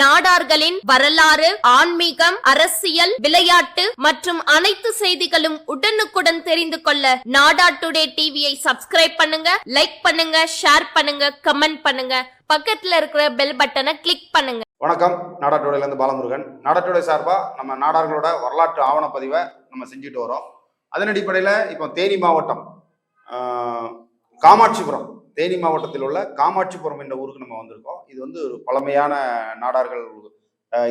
நாடார்களின் வரலாறு ஆன்மீகம் அரசியல் விளையாட்டு மற்றும் அனைத்து செய்திகளும் உடனுக்குடன் தெரிந்து கொள்ள நாடா டுடே டிவியை சப்ஸ்கிரைப் பண்ணுங்க லைக் பண்ணுங்க ஷேர் பண்ணுங்க கமெண்ட் பண்ணுங்க. பக்கத்துல இருக்கிற பெல் பட்டனை கிளிக் பண்ணுங்க. வணக்கம். நாடாட்டோடையிலேருந்து பாலமுருகன். நாடா டுடே சார்பாக நம்ம நாடார்களோட வரலாற்று ஆவணப்பதிவை நம்ம செஞ்சுட்டு வரோம். அதன் அடிப்படையில் இப்போ தேனி மாவட்டம் காமாட்சிபுரம் தேனி மாவட்டத்தில் உள்ள காமாட்சிபுரம் என்ற ஊருக்கு நம்ம வந்திருக்கோம். இது வந்து ஒரு பழமையான நாடார்கள்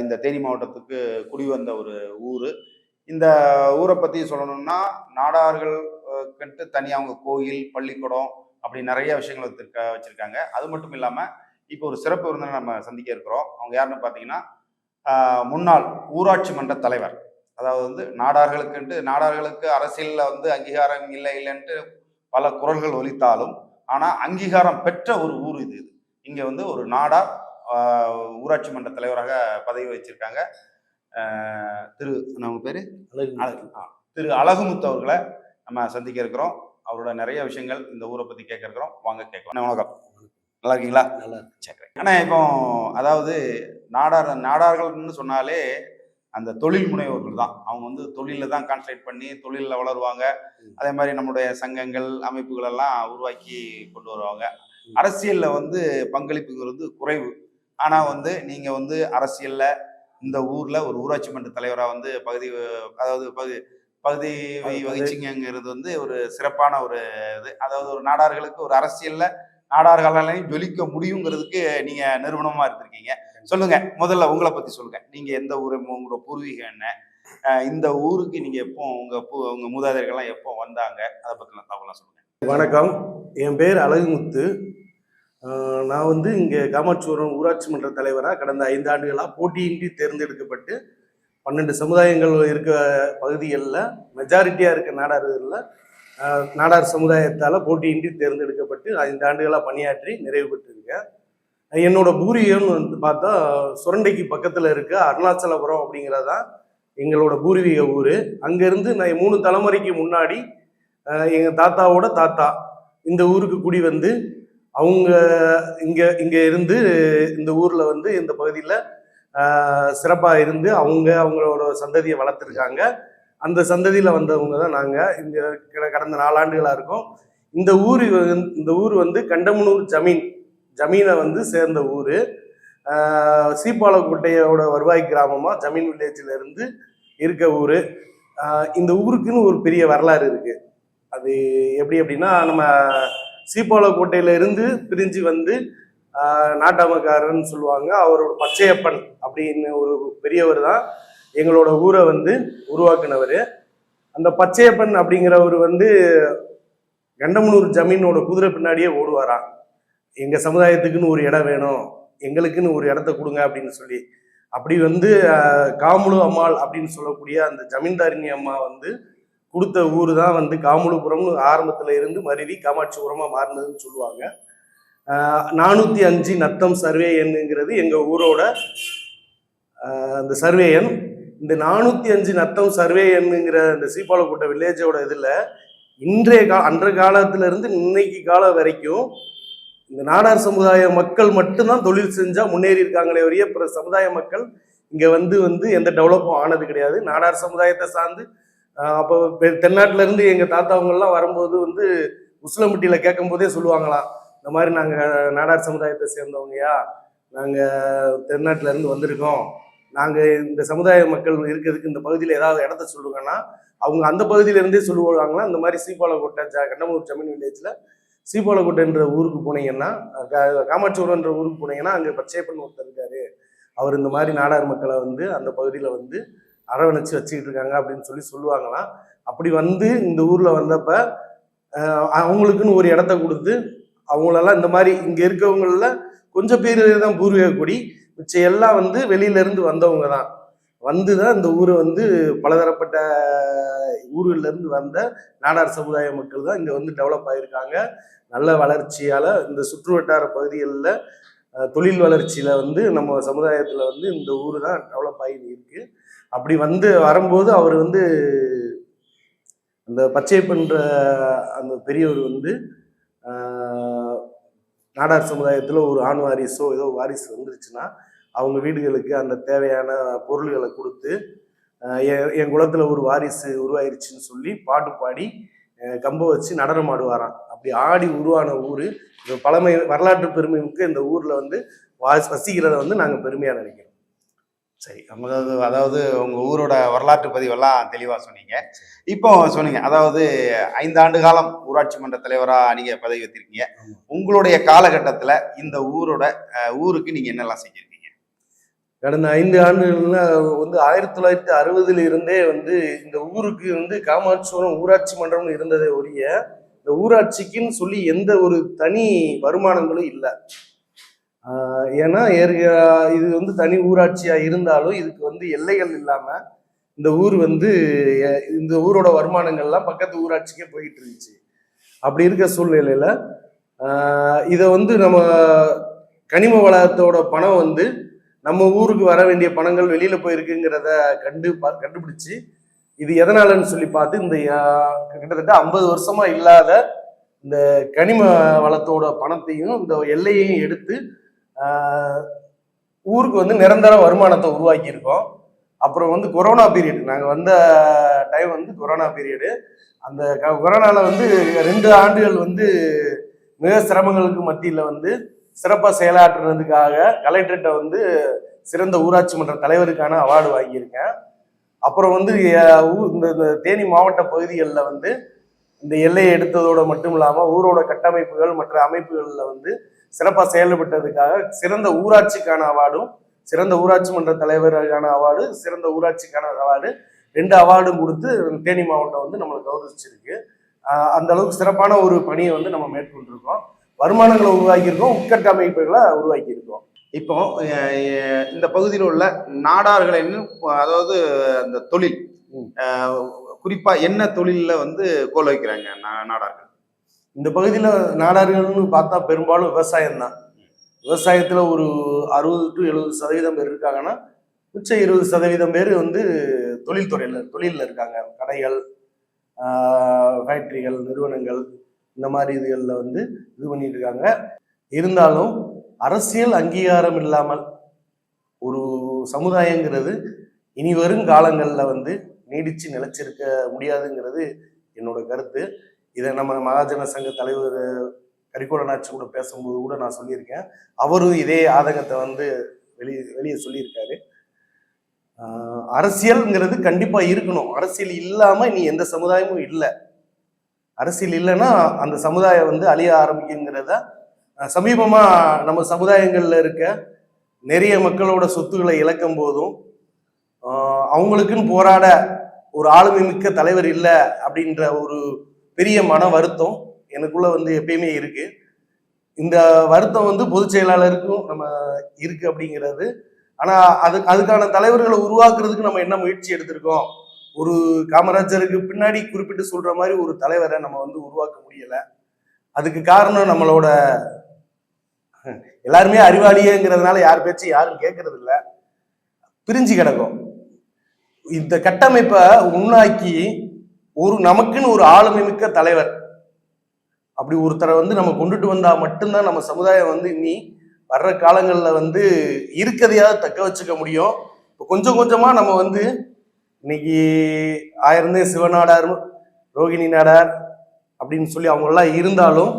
இந்த தேனி மாவட்டத்துக்கு குடி வந்த ஒரு ஊர். இந்த ஊரை பற்றி சொல்லணும்னா நாடார்கள் தனியாக அவங்க கோயில் பள்ளிக்கூடம் அப்படி நிறைய விஷயங்கள் வச்சிருக்க வச்சுருக்காங்க. அது மட்டும் இல்லாமல் இப்போ ஒரு சிறப்பு விருந்தினர் நம்ம சந்திக்க இருக்கிறோம். அவங்க யாருன்னு பார்த்தீங்கன்னா முன்னாள் ஊராட்சி மன்ற தலைவர். அதாவது வந்து நாடார்களுக்குன்ட்டு நாடார்களுக்கு அரசியலில் வந்து அங்கீகாரம் இல்லை இல்லைன்ட்டு பல குரல்கள் ஒலித்தாலும் ஆனால் அங்கீகாரம் பெற்ற ஒரு ஊர் இது இது. இங்கே வந்து ஒரு நாடார் ஊராட்சி மன்ற தலைவராக பதவி வச்சிருக்காங்க திரு நம்ம பேர்? திரு அழகுமுத்து அவர்களை நம்ம சந்திக்க இருக்கிறோம். அவரோட நிறைய விஷயங்கள் இந்த ஊரை பற்றி கேட்க இருக்கிறோம். வாங்க கேட்கலாம். வணக்கம். நல்லா இருக்கீங்களா? நல்லா சரி ஆனால் இப்போ அதாவது நாடார் நாடார்கள்னு சொன்னாலே அந்த தொழில் முனைவோர்கள் தான். அவங்க வந்து தொழிலில் தான் கான்சன்ட்ரேட் பண்ணி தொழிலில் வளருவாங்க. அதே மாதிரி நம்முடைய சங்கங்கள் அமைப்புகள் எல்லாம் உருவாக்கி கொண்டு வருவாங்க. அரசியலில் வந்து பங்களிப்புங்கிறது குறைவு. ஆனால் வந்து நீங்கள் வந்து அரசியலில் இந்த ஊரில் ஒரு ஊராட்சி மன்ற தலைவராக வந்து பகுதி அதாவது பகுதி பகுதி வகிச்சிங்கிறது வந்து ஒரு சிறப்பான ஒரு இது. அதாவது ஒரு நாடார்களுக்கு ஒரு அரசியல்ல நாடார்களாலையும் ஜொலிக்க முடியுங்கிறதுக்கு நீங்க நிறுவனமா இருந்திருக்கீங்க. சொல்லுங்க. முதல்ல உங்களை பத்தி சொல்லுங்க. நீங்க எந்த ஊரு உங்களோட பூர்வீகம் என்ன? இந்த ஊருக்கு நீங்க எப்போ உங்க பூ- உங்க மூதாதையர்கள்லாம் எப்போ வந்தாங்க? அதை பத்தின தகவலாம் சொல்லுங்க. வணக்கம். என் பேர் அழகுமுத்து. நான் வந்து இங்கே காமாட்சிபுரம் ஊராட்சி மன்ற தலைவராக கடந்த ஐந்து ஆண்டுகளாக போட்டியின்றி தேர்ந்தெடுக்கப்பட்டு பன்னெண்டு சமுதாயங்கள் இருக்க பகுதிகளில் மெஜாரிட்டியாக இருக்க நாடார்களில் நாடார் சமுதாயத்தால் போட்டியின்றி தேர்ந்தெடுக்கப்பட்டு ஐந்து ஆண்டுகளாக பணியாற்றி நிறைவு பெற்றிருக்கேன். என்னோட பூர்வீகம் வந்து பார்த்தா சுரண்டைக்கு பக்கத்தில் இருக்க அருணாச்சலபுரம் அப்படிங்கிறது தான் எங்களோட பூர்வீக ஊர். அங்கேருந்து நான் மூணு தலைமுறைக்கு முன்னாடி எங்கள் தாத்தாவோட தாத்தா இந்த ஊருக்கு குடி வந்து அவங்க இங்கே இங்கே இருந்து இந்த ஊரில் வந்து இந்த பகுதியில் சிறப்பாக இருந்து அவங்க அவங்களோட சந்ததியை வளர்த்துருக்காங்க. அந்த சந்ததியில் வந்தவங்க தான் நாங்கள் இந்த கிட- கடந்த நாலாண்டுகளாக இருக்கோம். இந்த ஊர் இந்த ஊர் வந்து கண்டமனூர் ஜமீன். ஜமீனை வந்து சேர்ந்த ஊர். சீப்பாலக்கோட்டையோட வருவாய் கிராமமாக ஜமீன் வில்லேஜில் இருந்து இருக்க ஊர். இந்த ஊருக்குன்னு ஒரு பெரிய வரலாறு இருக்குது அது எப்படி அப்படின்னா நம்ம சீப்பாலக்கோட்டையில இருந்து பிரிஞ்சு வந்து நாட்டாமக்காரன்னு சொல்லுவாங்க. அவரோட பச்சையப்பன் அப்படின்னு ஒரு பெரியவர் தான் எங்களோட ஊரை வந்து உருவாக்குனவர். அந்த பச்சையப்பன் அப்படிங்கிறவர் வந்து கண்டமனூர் ஜமீனோட குதிரை பின்னாடியே ஓடுவாராம். எங்கள் சமுதாயத்துக்குன்னு ஒரு இடம் வேணும் எங்களுக்குன்னு ஒரு இடத்த கொடுங்க அப்படின்னு சொல்லி அப்படி வந்து காமுலு அம்மாள் அப்படின்னு சொல்லக்கூடிய அந்த ஜமீன்தாரிணி அம்மா வந்து கொடுத்த ஊர் தான் வந்து காமுலுபுரம்னு ஆரம்பத்தில் இருந்து மருவி காமாட்சிபுரமாக மாறினதுன்னு சொல்லுவாங்க. நானூற்றி அஞ்சு நத்தம் சர்வே எண்ணுங்கிறது எங்கள் ஊரோட அந்த சர்வே எண். இந்த நானூற்றி அஞ்சு நத்தம் சர்வே எண்ணுங்கிற இந்த சீப்பாலக்கோட்டை வில்லேஜோட இதில் இன்றைய கா அன்றைய காலத்துல இருந்து இன்னைக்கு காலம் வரைக்கும் இந்த நாடார் சமுதாய மக்கள் மட்டும்தான் தொழில் செஞ்சால் முன்னேறி இருக்காங்களே ஒழிய பிற சமுதாய மக்கள் இங்கே வந்து வந்து எந்த டெவலப்பும் ஆனது கிடையாது. நாடார் சமுதாயத்தை சார்ந்து அப்போ பெ- எங்கள் தாத்தாவங்கள்லாம் வரும்போது வந்து உசிலம்பட்டியில கேட்கும் போதே சொல்லுவாங்களாம் இந்த மாதிரி நாங்கள் நாடார் சமுதாயத்தை சேர்ந்தவங்கயா? நாங்கள் தென்னாட்டிலேருந்து வந்திருக்கோம். நாங்கள் இந்த சமுதாய மக்கள் இருக்கிறதுக்கு இந்த பகுதியில் ஏதாவது இடத்த சொல்லுங்கன்னா அவங்க அந்த பகுதியிலேருந்தே சொல்லுவாங்களா இந்த மாதிரி சீப்பாலக்கோட்டை ஜ கண்டமூர் ஜமீன் வில்லேஜில் சீப்பாலக்கோட்டைன்ற ஊருக்கு போனீங்கன்னா கா- காமாட்சிபுரம்ன்ற ஊருக்கு போனீங்கன்னா அங்கே பச்சையப்பன் ஒருத்தர் இருக்காரு. அவர் இந்த மாதிரி நாடார் மக்களை வந்து அந்த பகுதியில் வந்து அரவணைச்சு வச்சுக்கிட்டு இருக்காங்க அப்படின்னு சொல்லி சொல்லுவாங்களாம். அப்படி வந்து இந்த ஊரில் வந்தப்ப அவங்களுக்குன்னு ஒரு இடத்த கொடுத்து அவங்களெல்லாம் இந்த மாதிரி இங்கே இருக்கவங்களில் கொஞ்சம் பேர் தான் பூர்வீக கொடி மிச்சம் எல்லாம் வந்து வெளியிலேருந்து வந்தவங்க தான் வந்து தான் இந்த ஊரை வந்து பலதரப்பட்ட ஊர்கள்லேருந்து வந்த நாடார் சமுதாய மக்கள் தான் இங்கே வந்து டெவலப் ஆகியிருக்காங்க நல்ல வளர்ச்சியால் இந்த சுற்று வட்டார பகுதிகளில் தொழில் வளர்ச்சியில் வந்து நம்ம சமுதாயத்தில் வந்து இந்த ஊர் தான் டெவலப் ஆகி இருக்கு. அப்படி வந்து வரும்போது அவர் வந்து அந்த பச்சையப்பன்ற அந்த பெரியவர் வந்து நாடார் சமுதாயத்தில் ஒரு ஆண் வாரிசோ ஏதோ வாரிசு வந்துருச்சுன்னா அவங்க வீடுகளுக்கு அந்த தேவையான பொருள்களை கொடுத்து என் குலத்துல ஒரு வாரிசு உருவாயிருச்சுன்னு சொல்லி பாட்டு பாடி கம்ப வச்சு நடனம் ஆடுவாராம். அப்படி ஆடி உருவான ஊர் பழமை வரலாற்று பெருமைமிக்க இந்த ஊர்ல வந்து வா- வசிக்கிறத வந்து நாங்க பெருமையா நினைக்கிறோம். சரி அதாவது அதாவது உங்க ஊரோட வரலாற்று பதிவெல்லாம் தெளிவா சொன்னீங்க. இப்போ சொன்னீங்க அதாவது ஐந்து ஆண்டு காலம் ஊராட்சி மன்ற தலைவரா நீங்க பதவி வைத்திருக்கீங்க. உங்களுடைய காலகட்டத்துல இந்த ஊரோட ஊருக்கு நீங்க என்னெல்லாம் செஞ்சிருக்கீங்க? கடந்த ஐந்து ஆண்டுகள்ல வந்து ஆயிரத்தி தொள்ளாயிரத்தி அறுபதுல இருந்தே வந்து இந்த ஊருக்கு வந்து காமாட்சிபுரம் ஊராட்சி மன்றம்னு இருந்ததே ஒழிய இந்த ஊராட்சிக்குன்னு சொல்லி எந்த ஒரு தனி வருமானங்களும் இல்லை. ஏன்னா இது வந்து தனி ஊராட்சியா இருந்தாலும் இதுக்கு வந்து எல்லைகள் இல்லாம இந்த ஊர் வந்து இந்த ஊரோட வருமானங்கள்லாம் பக்கத்து ஊராட்சிக்கே போயிட்டு இருந்துச்சு அப்படி இருக்க சூழ்நிலையில இதை வந்து நம்ம கனிம வளத்தோட பணம் வந்து நம்ம ஊருக்கு வர வேண்டிய பணங்கள் வெளியில போயிருக்குங்கிறத கண்டு பா- கண்டுபிடிச்சு இது எதனாலன்னு சொல்லி பார்த்து இந்த கிட்டத்தட்ட ஐம்பது வருஷமா இல்லாத இந்த கனிம வளத்தோட பணத்தையும் இந்த எல்லையையும் எடுத்து ஊருக்கு வந்து நிரந்தர வருமானத்தை உருவாக்கியிருக்கோம். அப்புறம் வந்து கொரோனா பீரியட். நாங்கள் வந்த டைம் வந்து கொரோனா பீரியடு. அந்த க- வந்து ரெண்டு ஆண்டுகள் வந்து மிக சிரமங்களுக்கு மத்தியில் வந்து சிறப்பாக செயலாற்றுனதுக்காக கலெக்டர்கிட்ட வந்து சிறந்த ஊராட்சி மன்ற தலைவருக்கான அவார்டு வாங்கியிருக்கேன். அப்புறம் வந்து இந்த இந்த தேனி மாவட்ட பகுதிகளில் வந்து இந்த எல்லையை எடுத்ததோடு மட்டும் இல்லாமல் ஊரோட கட்டமைப்புகள் மற்ற அமைப்புகளில் வந்து சிறப்பாக செயல்பட்டதுக்காக சிறந்த ஊராட்சிக்கான அவார்டும் சிறந்த ஊராட்சி மன்ற தலைவருக்கான அவார்டு சிறந்த ஊராட்சிக்கான அவார்டு ரெண்டு அவார்டும் கொடுத்து தேனி மாவட்டம் வந்து நம்மளை கௌரவிச்சிருக்கு. அந்த அளவுக்கு சிறப்பான ஒரு பணியை வந்து நம்ம மேற்கொண்டிருக்கோம். வருமானங்களை உருவாக்கியிருக்கோம் உட்கட்டமைப்புகளை உருவாக்கியிருக்கோம். இப்போ இந்த பகுதியில் உள்ள நாடார்களின் அதாவது அந்த தொழில் ம். அஹ், குறிப்பா என்ன தொழில்ல வந்து கோல் வைக்கிறாங்க நாடார்கள்? இந்த பகுதியில் நாடார்கள்னு பார்த்தா பெரும்பாலும் விவசாயம் தான். விவசாயத்தில் ஒரு அறுபது டு எழுபது சதவீதம் பேர் இருக்காங்கன்னா மிச்சம் இருபது சதவீதம் பேர் வந்து தொழில்துறையில் தொழிலில் இருக்காங்க. கடைகள் ஃபேக்ட்ரிகள் நிறுவனங்கள் இந்த மாதிரி இதுகளில் வந்து இது பண்ணிட்டு இருக்காங்க இருந்தாலும் அரசியல் அங்கீகாரம் இல்லாமல் ஒரு சமுதாயங்கிறது இனி வரும் காலங்களில் வந்து நீடிச்சு நிலைச்சிருக்க முடியாதுங்கிறது என்னோட கருத்து. இதை நம்ம மகாஜன சங்க தலைவர் கரிகோலனாச்சு கூட பேசும்போது கூட நான் சொல்லியிருக்கேன். அவரும் இதே ஆதங்கத்தை வந்து வெளியே வெளியே சொல்லியிருக்காரு. அரசியல்ங்கிறது கண்டிப்பாக இருக்கணும். அரசியல் இல்லாமல் இனி எந்த சமுதாயமும் இல்லை. அரசியல் இல்லைன்னா அந்த சமுதாயம் வந்து அழிய ஆரம்பிக்குங்கிறத சமீபமாக நம்ம சமுதாயங்களில் இருக்க நிறைய மக்களோட சொத்துக்களை இழக்கும் போதும் அவங்களுக்குன்னு போராட ஒரு ஆளுமை மிக்க தலைவர் இல்லை அப்படின்ற ஒரு பெரிய மன வருத்தம் எனக்குள்ள வந்து எப்பயுமே இருக்கு. இந்த வருத்தம் வந்து பொதுச் செயலாளருக்கும் நம்ம இருக்கு அப்படிங்கிறது. ஆனா அது அதுக்கான தலைவர்களை உருவாக்குறதுக்கு நம்ம என்ன முயற்சி எடுத்திருக்கோம்? ஒரு காமராஜருக்கு பின்னாடி குறிப்பிட்டு சொல்ற மாதிரி ஒரு தலைவரை நம்ம வந்து உருவாக்க முடியல. அதுக்கு காரணம் நம்மளோட எல்லாருமே அறிவாளியேங்கிறதுனால யார் பேச்சு யாரும் கேட்கறது இல்லை பிரிஞ்சு கிடக்கும். இந்த கட்டமைப்பை உண்ணாக்கி ஒரு நமக்குன்னு ஒரு ஆளுமை மிக்க தலைவர். அப்படி ஒருத்தரை வந்து நம்ம கொண்டுட்டு வந்தா மட்டும்தான் நம்ம சமுதாயம் வந்து இனி வர்ற காலங்களில் வந்து இருக்கதையாவது தக்க வச்சுக்க முடியும். இப்போ கொஞ்சம் கொஞ்சமாக நம்ம வந்து இன்னைக்கு ஆயிரந்தே சிவநாடார் ரோகிணி நாடார் அப்படின்னு சொல்லி அவங்கெல்லாம் இருந்தாலும்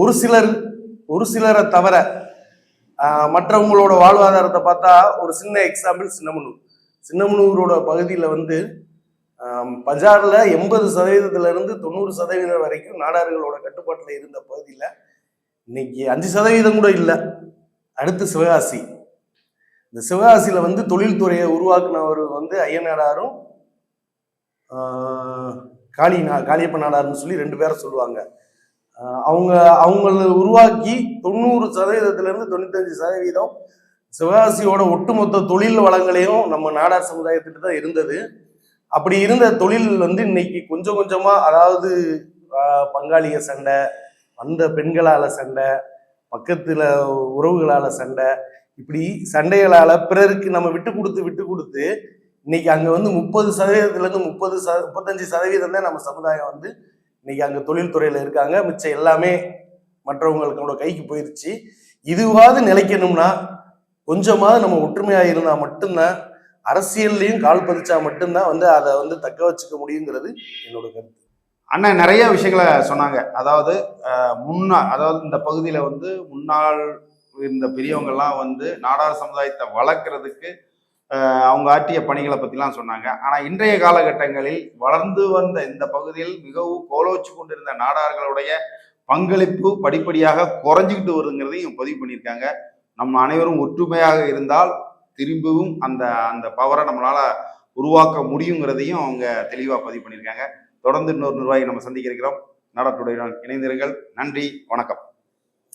ஒரு சிலர் ஒரு சிலரை தவிர மற்றவங்களோட வாழ்வாதாரத்தை பார்த்தா ஒரு சின்ன எக்ஸாம்பிள் சின்னமனூர். சின்னமனூரோட பகுதியில் வந்து பஜாரில் எண்பது சதவீதத்திலிருந்து தொண்ணூறு சதவீதம் வரைக்கும் நாடார்களோட கட்டுப்பாட்டில் இருந்த பகுதியில் இன்னைக்கு அஞ்சு சதவீதம் கூட இல்லை. அடுத்து சிவகாசி. இந்த சிவகாசியில் வந்து தொழில்துறையை உருவாக்குனவர் வந்து ஐயனாடாரும் ஆஹ், காளி நா காளியப்ப நாடாருன்னு சொல்லி ரெண்டு பேரை சொல்லுவாங்க. அவங்க அவங்கள உருவாக்கி தொண்ணூறு சதவீதத்திலேருந்து தொண்ணூத்தஞ்சு சதவீதம் சிவகாசியோட ஒட்டுமொத்த தொழில் வளங்களையும் நம்ம நாடார் சமுதாயத்திட்டு தான் இருந்தது. அப்படி இருந்த தொழில் வந்து இன்னைக்கு கொஞ்சம் கொஞ்சமாக அதாவது பங்காளிக சண்டை வந்த பெண்களால் சண்டை பக்கத்தில் உறவுகளால் சண்டை இப்படி சண்டைகளால பிறருக்கு நம்ம விட்டு கொடுத்து விட்டு கொடுத்து இன்னைக்கு அங்க வந்து முப்பது சதவீதத்துல இருந்து முப்பது சத முப்பத்தஞ்சு சதவீதம் தான் நம்ம சமுதாயம் வந்து இன்னைக்கு அங்க தொழில்துறையில இருக்காங்க. மிச்சம் எல்லாமே மற்றவங்களுக்கோட கைக்கு போயிருச்சு. இதுவாவது நிலைக்கணும்னா கொஞ்சமாவது நம்ம ஒற்றுமையா இருந்தா மட்டும்தான் அரசியல்லையும் கால் பதிச்சா மட்டும்தான் வந்து அதை வந்து தக்க வச்சுக்க முடியுங்கிறது என்னோட கருத்து. அண்ணன் நிறைய விஷயங்களை சொன்னாங்க. அதாவது முன்னாள் அதாவது இந்த பகுதியில் வந்து முன்னாள் இருந்த பெரியவங்கள்லாம் வந்து நாடார் சமுதாயத்தை வளர்க்குறதுக்கு அவங்க ஆற்றிய பணிகளை பற்றிலாம் சொன்னாங்க. ஆனால் இன்றைய காலகட்டங்களில் வளர்ந்து வந்த இந்த பகுதியில் மிகவும் கோலோச்சு கொண்டிருந்த நாடார்களுடைய பங்களிப்பு படிப்படியாக குறைஞ்சிக்கிட்டு வருதுங்கிறதையும் பதிவு பண்ணியிருக்காங்க. நம்ம அனைவரும் ஒற்றுமையாக இருந்தால் திரும்பவும் அந்த அந்த பவரை நம்மளால உருவாக்க முடியுங்கிறதையும் அவங்க தெளிவாக பதிவு பண்ணியிருக்காங்க. தொடர்ந்து இன்னொரு நிர்வாகி நம்ம சந்திக்க இருக்கிறோம். நாடாட்டுடன் இணைந்திருங்கள். நன்றி வணக்கம்.